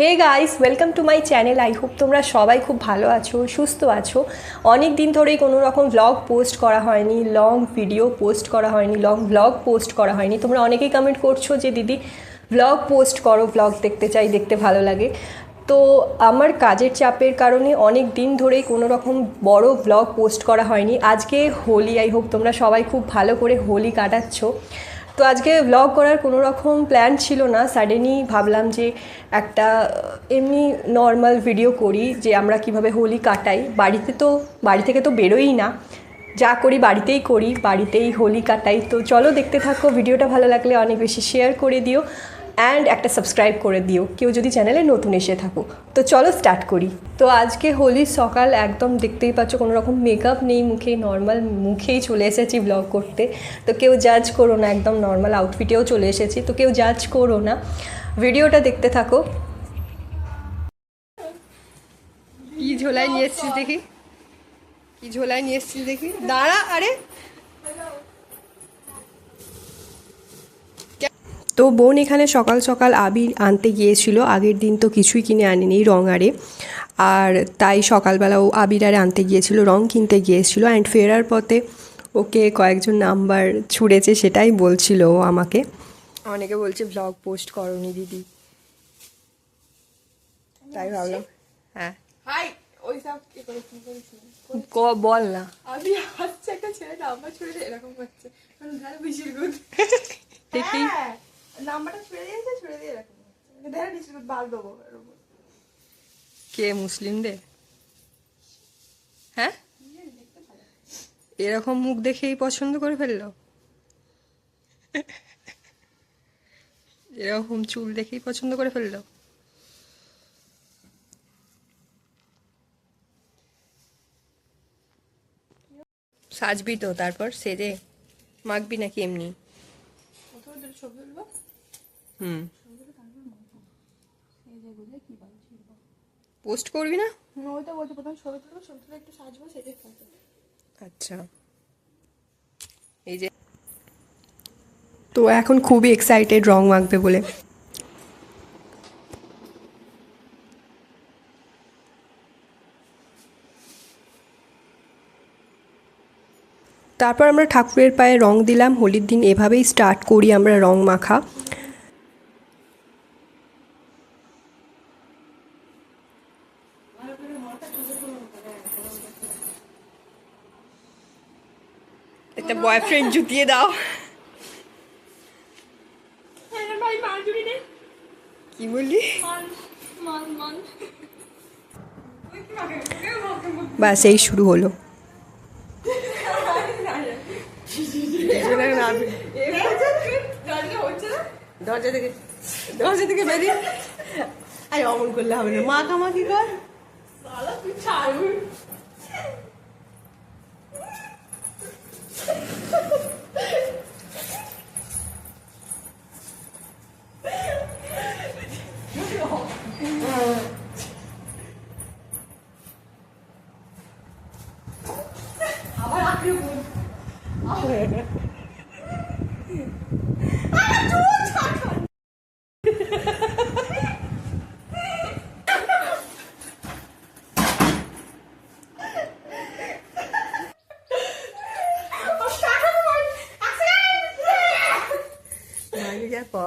Hey guys welcome to my channel I hope তোমরা সবাই খুব ভালো আছো, সুস্থ আছো। অনেক দিন ধরেই কোনো রকম ভ্লগ পোস্ট করা হয়নি লং ভিডিও পোস্ট করা হয়নি লং ভ্লগ পোস্ট করা হয়নি। তোমরা অনেকেই কমেন্ট করছ যে, দিদি ভ্লগ পোস্ট করো ভ্লগ দেখতে চাই, দেখতে ভালো লাগে। তো আমার কাজের চাপের কারণে অনেক দিন ধরেই কোনো রকম বড় ব্লগ পোস্ট করা হয়নি। আজকে হোলি আই হোপ তোমরা সবাই খুব ভালো করে হোলি কাটাচ্ছ। তো আজকে ব্লগ করার কোনো রকম প্ল্যান ছিল না। সাডেনই ভাবলাম যে একটা, এমনি নর্মাল ভিডিও করি যে আমরা কীভাবে হোলি কাটাই। বাড়িতে তো, বাড়ি থেকে তো বেরোই না। যা করি বাড়িতেই করি, বাড়িতেই হোলি কাটাই। তো চলো দেখতে থাকো ভিডিওটা ভালো লাগলে অনেক বেশি শেয়ার করে দিও। অ্যান্ড একটা সাবস্ক্রাইব করে দিও। কেউ যদি চ্যানেলে নতুন এসে থাকো। তো চলো স্টার্ট করি। তো আজকে হোলির সকাল একদম দেখতেই পাচ্ছ, কোনো রকম মেকআপ নেই মুখে নর্মাল মুখেই চলে এসেছি ব্লগ করতে। তো কেউ জাজ করো না, একদম নর্মাল আউটফিটেও চলে এসেছি। তো কেউ জাজ করো না। ভিডিওটা দেখতে থাকো। কি ঝোলায় নিয়ে এসছিস দেখি? কি ঝোলায় নিয়ে এসছিস দেখি? দাঁড়া, আরে! তো বোন এখানে সকাল সকাল আবির আনতে গিয়েছিল। আগের দিন তো কিছুই কিনে আনেনি রং আরে। আর তাই সকালবেলা ও আবির আরে আনতে গিয়েছিল রং কিনতে গিয়েছিল। অ্যান্ড ফেরার পথে ওকে কয়েকজন নাম্বার ছুঁড়েছে সেটাই বলছিল ও আমাকে। অনেকে বলছে ব্লগ পোস্ট করনি দিদি। তাই ভাবলাম হ্যাঁ। বল না। আমি হাসছে একটা ছেলে নাম্বার ছুড়ে এরকম করছে। কারণ ধারে বিশির গুদ দেখি নাম্বারটা ছুড়ে দিয়েছে ছুড়ে দিয়ে বাল দেবো কে মুসলিমদের? হ্যাঁ? এরকম মুখ দেখেই পছন্দ করে ফেলল? এরকম চুল দেখেই পছন্দ করে ফেলল? সাজবি তো তারপর সেজে মাখবি নাকি এমনি? ছবি তুলবো? পোস্ট করবি না? না, ওই বলছি প্রথম ছবি তুলবো ছবি তুলে একটু সাজবো সেটাই আচ্ছা। এই যে তো এখন খুবই এক্সাইটেড রং মাখবে বলে। তারপর আমরা ঠাকুরের পায়ে রং দিলাম হোলির দিন এভাবেই স্টার্ট করি আমরা রং মাখা। একটা বয়ফ্রেন্ড জুতিয়ে দাও। কি বললি? ব্যাস এই শুরু হলো। দরজা থেকে দরজা থেকে বেরিয়ে আরে, অমন করলে হবে না। মা মাখামাখি কর। সালা তুই ছাড়বি চোখটা বন্ধ করো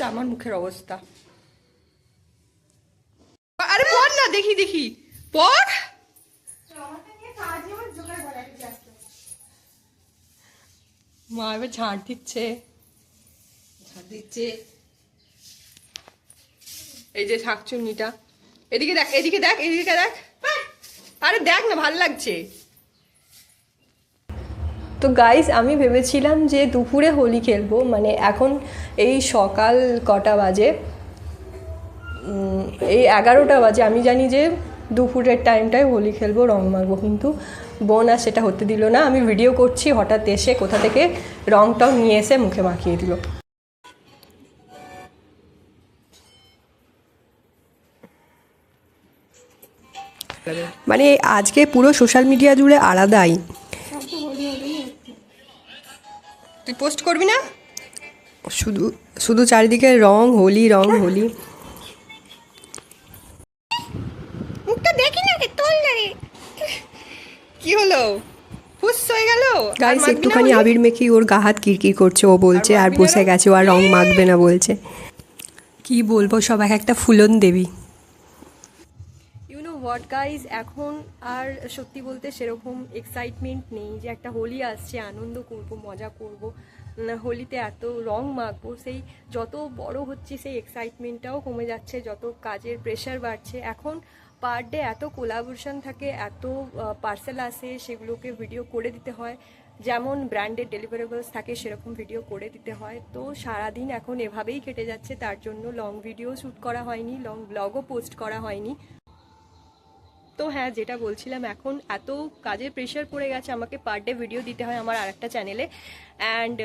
হচ্ছে আমার মুখের অবস্থা। আরে পর না দেখি দেখি। পর মা এবার ঝাঁট দিচ্ছে। ঝাঁট দিচ্ছে। এই যে শাকচুন্নিটা। এদিকে দেখ এদিকে দেখ এদিকে দেখ। আরে দেখ না ভালো লাগছে। তো গাইজ আমি ভেবেছিলাম যে দুপুরে হোলি খেলব মানে এখন এই সকাল কটা বাজে? এই এগারোটা বাজে। আমি জানি যে দুপুরের টাইমটায় হোলি খেলব, রং মাখবো, কিন্তু বোন আর সেটা হতে দিল না। আমি ভিডিও করছি, হঠাৎ এসে কোথা থেকে রং টং নিয়ে এসে মুখে মাখিয়ে দিল। মানে আজকে পুরো সোশ্যাল মিডিয়া জুড়ে আলাদাই। তুই পোস্ট করবি না? শুধু শুধু চারিদিকে রং হোলি রং হোলি। মুখটা দেখি না রে তোল না রে। কি হলো? ফুস হয়ে গেল? গাইস একটুখানি আবির মেখেই ওর গা হাত কিরকির করছে ও বলছে আর বসে গেছে ও আর রং মাখবে না বলছে। কি বলব সব এক একটা ফুলন দেবী। হোয়াট গাইজ এখন আর সত্যি বলতে সেরকম এক্সাইটমেন্ট নেই যে একটা হোলি আসছে, আনন্দ করব, মজা করব। হোলিতে এত রং মাখবো, সেই যত বড় হচ্ছে, সেই এক্সাইটমেন্টটাও কমে যাচ্ছে, যত কাজের প্রেশার বাড়ছে। এখন পার ডে এত কোলাবোরেশন থাকে, এত পার্সেল আসে, সেগুলোকে ভিডিও করে দিতে হয়। যেমন ব্র্যান্ডেড ডেলিভারেবলস থাকে, সেরকম ভিডিও করে দিতে হয়। তো সারাদিন এখন এভাবেই কেটে যাচ্ছে, তার জন্য লং ভিডিও শ্যুট করা হয়নি লং ব্লগও পোস্ট করা হয়নি। তো হ্যাঁ যেটা বলছিলাম, এখন এত কাজের প্রেশার পড়ে গেছে, আমাকে পার ডে ভিডিও দিতে হয় আমার আরেকটা চ্যানেলে অ্যান্ড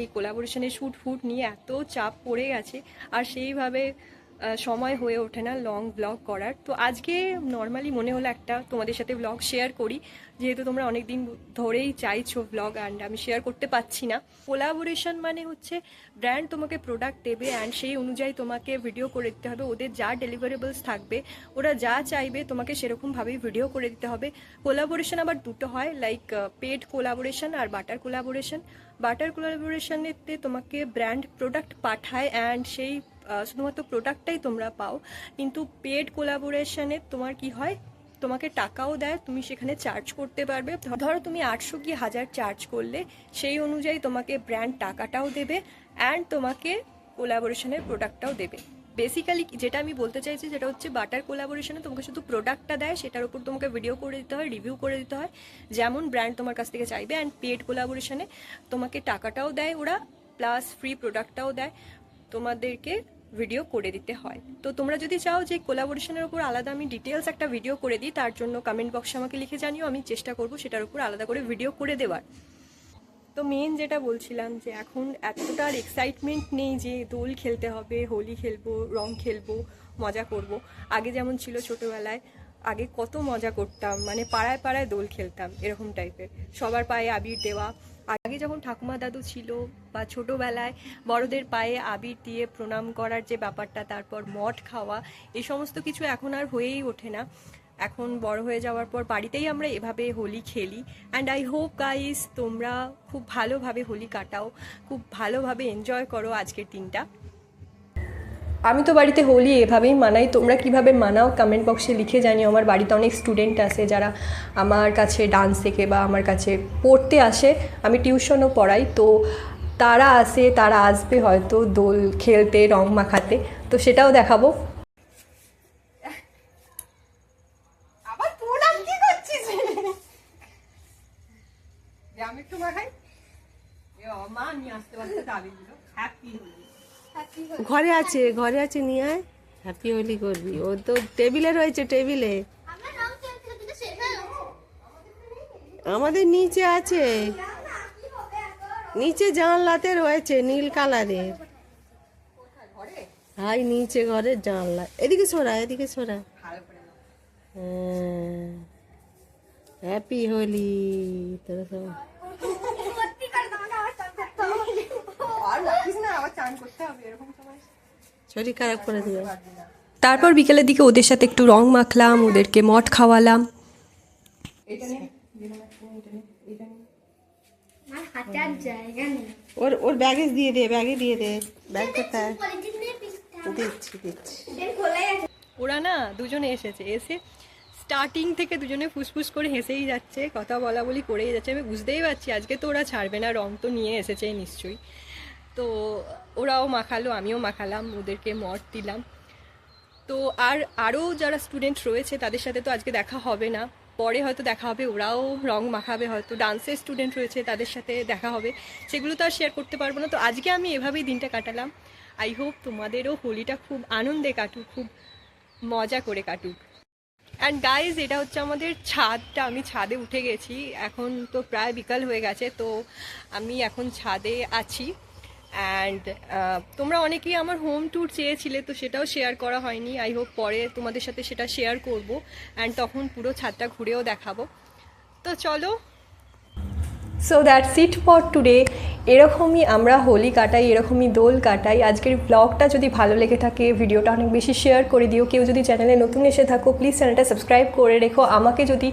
এই কোলাবোরেশনের শ্যুট ফুট নিয়ে এত চাপ পড়ে গেছে। আর সেইভাবে সময় হয়ে ওঠে না লং ব্লগ করার। তো আজকে নর্মালি মনে হলো একটা তোমাদের সাথে ব্লগ শেয়ার করি। যেহেতু তোমরা অনেক দিন ধরেই চাইছো ব্লগ অ্যান্ড আমি শেয়ার করতে পারছি না। কোলাবোরেশন মানে হচ্ছে ব্র্যান্ড তোমাকে প্রোডাক্ট দেবে অ্যান্ড সেই অনুযায়ী তোমাকে ভিডিও করে দিতে হবে। ওদের যা ডেলিভারেবলস থাকবে, ওরা যা চাইবে তোমাকে সেরকমভাবেই ভিডিও করে দিতে হবে। কোলাবোরেশন আবার দুটো হয় লাইক পেড কোলাবোরেশন আর বাটার কোলাবোরেশন বাটার কোলাবোরেশনেতে তোমাকে ব্র্যান্ড প্রোডাক্ট পাঠায় অ্যান্ড সেই শুধুমাত্র প্রোডাক্টটাই তোমরা পাও, কিন্তু পেড কোলাবোরেশনে তোমার কি হয়? তোমাকে টাকাও দেয়, তুমি সেখানে চার্জ করতে পারবে। ধরো তুমি আটশো কি হাজার চার্জ করলে, সেই অনুযায়ী তোমাকে ব্র্যান্ড টাকাটাও দেবে অ্যান্ড তোমাকে কোলাবোরেশনের প্রোডাক্টটাও দেবে। বেসিক্যালি যেটা আমি বলতে চাইছি সেটা হচ্ছে বাটার কোলাবোরেশনে তোমাকে শুধু প্রোডাক্টটা দেয়, সেটার উপর তোমাকে ভিডিও করে দিতে হয় রিভিউ করে দিতে হয়, যেমন ব্র্যান্ড তোমার কাছ থেকে চাইবে অ্যান্ড পেড কোলাবোরেশনে তোমাকে টাকাটাও দেয় ওরা প্লাস ফ্রি প্রোডাক্টটাও দেয়। তোমাদেরকে ভিডিও করে দিতে হয়। তো তোমরা যদি চাও যে কোলাবোরেশনের উপর আলাদা আমি ডিটেলস একটা ভিডিও করে দিই, তার জন্য কমেন্ট বক্সে আমাকে লিখে জানিও, আমি চেষ্টা করব সেটার উপর আলাদা করে ভিডিও করে দেওয়ার। তো মেন যেটা বলছিলাম যে এখন এতটা আর এক্সাইটমেন্ট নেই যে দোল খেলতে হবে, হোলি খেলব, রং খেলব, মজা করব। আগে যেমন ছিল ছোটোবেলায়, আগে কত মজা করতাম মানে পাড়ায় পাড়ায় দোল খেলতাম, এরকম টাইপের সবার পায়ে আবির দেওয়া আগে যখন ঠাকুমা দাদু ছিল বা ছোটোবেলায় বড়দের পায়ে আবির দিয়ে প্রণাম করার যে ব্যাপারটা, তারপর মঠ খাওয়া, এ সমস্ত কিছু এখন আর হয়েই ওঠে না। এখন বড় হয়ে যাওয়ার পর বাড়িতেই আমরা এভাবে হোলি খেলি। অ্যান্ড আই হোপ গাইস তোমরা খুব ভালোভাবে হোলি কাটাও, খুব ভালোভাবে এনজয় করো আজকের দিনটা। আমি তো বাড়িতে হোলি এভাবেই মানাই। তোমরা কীভাবে মানাও? কমেন্ট বক্সে লিখে জানিও। আমার বাড়িতে অনেক স্টুডেন্ট আছে যারা আমার কাছে ডান্স শেখে বা আমার কাছে পড়তে আসে। আমি টিউশনও পড়াই। তো তারা আসে, তারা আসবে হয়তো দোল খেলতে, রং মাখাতে। তো সেটাও দেখাবো। আমি একটু মাখাই মা নিয়ে আসতে পারতে দাবিগুলো হ্যাপি হোলি ঘরে আছে ঘরে আছে নিয়ে আয়। হ্যাপি হোলি করবি। ও তো টেবিলে রয়েছে টেবিলে আমাদের নিচে আছে। নিচে জানলাতে রয়েছে নীল কালারের হাই নিচে ঘরের জানলা। এদিকে সরা এদিকে সরা। হ্যাঁ। হ্যাপি হোলি তোরা সব আর রাখিস না আবার চান করতে হবে এরকম সময় শরীর খারাপ করে দেবে। তারপর বিকেলের দিকে ওদের সাথে একটু রং মাখলাম ওদেরকে মঠ খাওয়ালাম। ওর ওর ব্যাগে দিয়ে দে ব্যাগে দিয়ে দে। ব্যাগ কোথায়? দিচ্ছি দিচ্ছি। এর খোলাই আছে। ওরা না দুজনে এসেছে এসে স্টার্টিং থেকে দুজনে ফুসফুস করে হেসেই যাচ্ছে কথা বলা বলি করেই যাচ্ছে। আমি বুঝতেই পারছি আজকে তো ওরা ছাড়বে না রং তো নিয়ে এসেছে নিশ্চয়ই। তো ওরাও মাখালো, আমিও মাখালাম, ওদেরকে মঠ দিলাম। তো আর আরও যারা স্টুডেন্ট রয়েছে, তাদের সাথে তো আজকে দেখা হবে না। পরে হয়তো দেখা হবে, ওরাও রং মাখাবে, হয়তো ডান্সের স্টুডেন্ট রয়েছে, তাদের সাথে দেখা হবে। সেগুলো তো আর শেয়ার করতে পারব না। তো আজকে আমি এভাবেই দিনটা কাটালাম। আই হোপ তোমাদেরও হোলিটা খুব আনন্দে কাটুক, খুব মজা করে কাটুক। অ্যান্ড গাইজ এটা হচ্ছে আমাদের ছাদটা। আমি ছাদে উঠে গেছি। এখন তো প্রায় বিকাল হয়ে গেছে, তো আমি এখন ছাদে আছি। অ্যান্ড তোমরা অনেকেই আমার হোম ট্যুর চেয়েছিলে, তো সেটাও শেয়ার করা হয়নি। আই হোপ পরে তোমাদের সাথে সেটা শেয়ার করব। অ্যান্ড তখন পুরো ছাদটা ঘুরেও দেখাবো। তো চলো। So that's it for today এরকমই আমরা হোলি কাটাই, এরকমই দোল কাটাই। আজকের ব্লগটা যদি ভালো লেগে থাকে, ভিডিওটা অনেক বেশি শেয়ার করে দিও। কেউ যদি চ্যানেলে নতুন এসে থাকো প্লিজ চ্যানেলটা সাবস্ক্রাইব করে রেখো। আমাকে যদি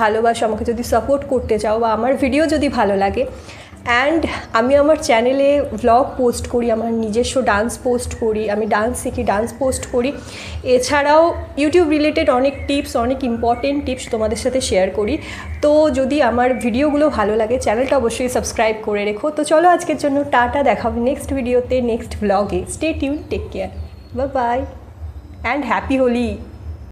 ভালোবাসো, আমাকে যদি সাপোর্ট করতে চাও বা আমার ভিডিও যদি ভালো লাগে অ্যান্ড আমি আমার চ্যানেলে ভ্লগ পোস্ট করি, আমার নিজস্ব ডান্স পোস্ট করি, আমি ডান্স শিখি ডান্স পোস্ট করি। এছাড়াও ইউটিউব রিলেটেড অনেক টিপস অনেক ইম্পর্টেন্ট টিপস তোমাদের সাথে শেয়ার করি। তো যদি আমার ভিডিওগুলো ভালো লাগে চ্যানেলটা অবশ্যই সাবস্ক্রাইব করে রেখো। তো চলো আজকের জন্য টাটা, দেখা হবে নেক্সট ভিডিওতে নেক্সট ভ্লগে স্টে টিউন টেক কেয়ার বা বাই অ্যান্ড হ্যাপি হোলি